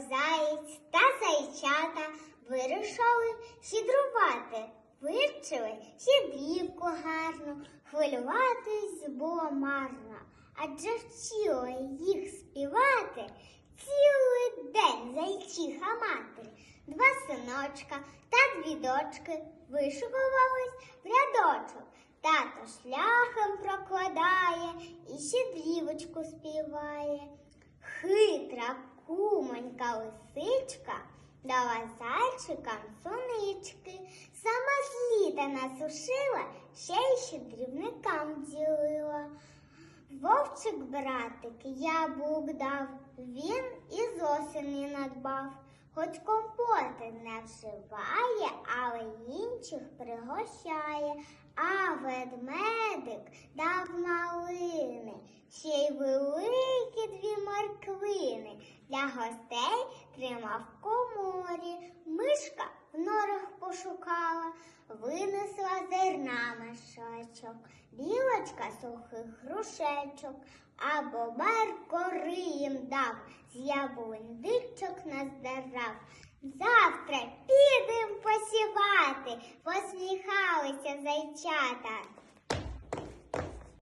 заєць та зайчата вирішили щедрувати. Вивчили щедрівку гарну, хвилюватись було марно. Адже вчили їх співати цілий день зайчиха мати. Два синочка та дві дочки вишикувались в рядочок. Тато шляхом прокладає і щедрівочку співає. Хитра лисичка дала зайчикам сонички. Сама з літа насушила, ще й щедрівникам ділила. Вовчик братик яблук дав, він і з осені надбав. Хоч компоти не вживає, але інших пригощає. А ведмедик дав малини, ще й. Для гостей тримав в коморі. Мишка в норах пошукала, винесла зерна мешочок, білочка сухих грушечок, а бобер кори їм дав, з яблунь дичок наздерав. Завтра підем посівати, посміхалися зайчата.